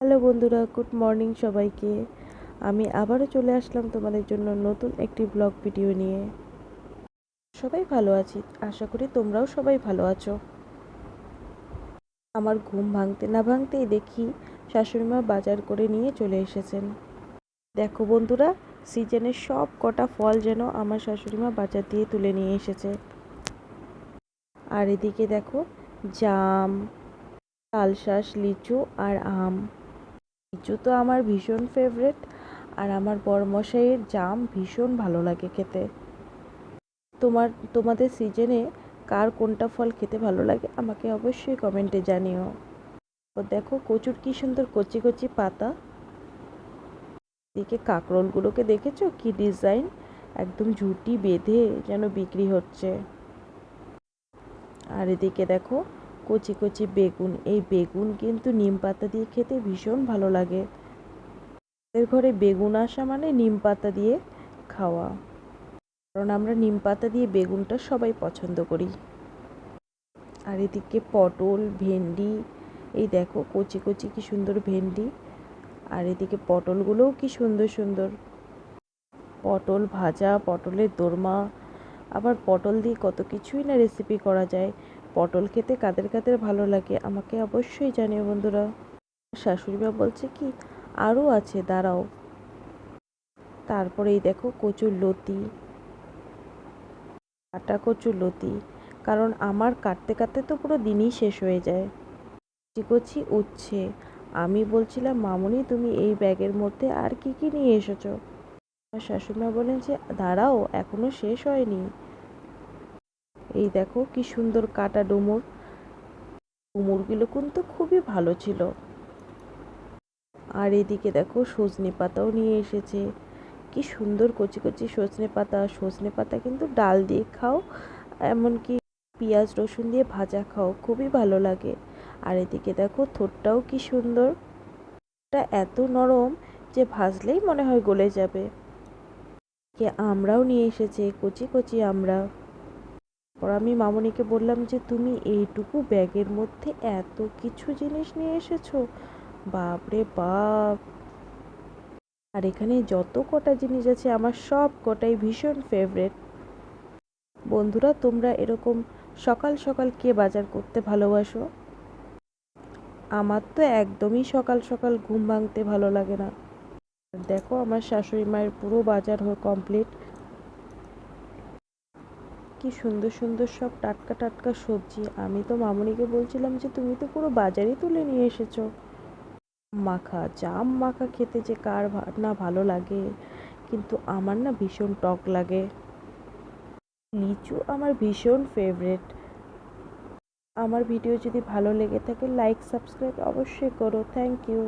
Hello বন্ধুরা, good morning সবাইকে। আমি আবারও চলে আসলাম তোমাদের জন্য নতুন একটি ব্লগ ভিডিও নিয়ে। সবাই ভালো আছি, আশা করি তোমরাও সবাই ভালো আছো। আমার ঘুম ভাঙতে না ভাঙতেই দেখি শাশুড়িমা বাজার করে নিয়ে চলে এসেছেন। দেখো বন্ধুরা সিজনের সব কটা ফল যেন আমার শাশুড়িমা বাজার দিয়ে তুলে নিয়ে এসেছে। আর এদিকে দেখো, জাম, তালশাঁস, লিচু আর আম। লিচু তো আমার ভীষণ ফেভারেট আর আমার বরমশাইয়ের জাম ভীষণ ভালো লাগে খেতে। তোমার, তোমাদের সিজনে কার কোনটা ফল খেতে ভালো লাগে আমাকে অবশ্যই কমেন্টে জানিও। ও দেখো কচুর কি সুন্দর কচি কচি পাতা। এদিকে কাঁকরোলগুলোকে দেখেছ? কি ডিজাইন একদম ঝুটি বেঁধে যেন বিক্রি হচ্ছে। আর এদিকে দেখো কচি কচি বেগুন। এই বেগুন কিন্তু নিম পাতা দিয়ে খেতে ভীষণ ভালো লাগে। আমাদের ঘরে বেগুন আসা মানে নিম পাতা দিয়ে খাওয়া। কারণ আমরা নিম পাতা দিয়ে বেগুনটা সবাই পছন্দ করি। আর এদিকে পটল, ভেন্ডি, এই দেখো কচি কচি কি সুন্দর ভেন্ডি। আর এদিকে পটলগুলোও কি সুন্দর সুন্দর। পটল ভাজা, পটলের দোরমা। আবার পটল দিয়ে কত কিছুই না রেসিপি করা যায়। পটল খেতে কাদের কাদের ভালো লাগে আমাকে অবশ্যই জানিও বন্ধুরা। শাশুড়িমা বলছে কি আরও আছে, দাঁড়াও। তারপরেই দেখো কচুর লতি কাটা কচুর লতি, কারণ আমার কাটতে কাটতে তো পুরো দিনই শেষ হয়ে যায়। কচি উচ্ছে, আমি বলছিলাম, মামনি, তুমি এই ব্যাগের মধ্যে আর কি কি নিয়ে এসেছ? আমার শাশুড়িমা বলেন যে, দাঁড়াও, এখনও শেষ হয়নি। এই দেখো কি সুন্দর কাটা ডুমুর। ডুমুরগুলো কিন্তু খুবই ভালো ছিল। আর এদিকে দেখো সজনে পাতাও নিয়ে এসেছে। কি সুন্দর কচি কচি সজনে পাতা। সজনে পাতা কিন্তু ডাল দিয়ে খাও, এমনকি পেঁয়াজ রসুন দিয়ে ভাজা খাও, খুবই ভালো লাগে। আর এদিকে দেখো থোরটাও কি সুন্দর। এটা এত নরম যে ভাজলেই মনে হয় গলে যাবে। কে আমরাও নিয়ে এসেছে, কচি কচি আমরা। পর আমি মামনিকে বললাম যে, তুমি এইটুকু ব্যাগের মধ্যে এত কিছু জিনিস নিয়ে এসেছ? বাপরে বাপ! আর এখানে যত কটা জিনিস আছে, আমার সব কটাই ভীষণ ফেভারেট বন্ধুরা, তোমরা এরকম সকাল সকাল কে বাজার করতে ভালোবাসো? আমার তো একদমই সকাল সকাল ঘুম ভাঙতে ভালো লাগে না। দেখো, আমার শাশুড়ি মায়ের পুরো বাজার কমপ্লিট কি সুন্দর সুন্দর সব টাটকা টাটকা সবজি। আমি তো মামুনিকে বলছিলাম যে, তুমি তো পুরো বাজারই তুলে নিয়ে এসেছ। মাখা, জাম মাখা খেতে যে কার না ভালো লাগে, কিন্তু আমার না ভীষণ টক লাগে। লিচু আমার ভীষণ ফেভারেট আমার ভিডিও যদি ভালো লেগে থাকে লাইক সাবস্ক্রাইব অবশ্যই করো। Thank you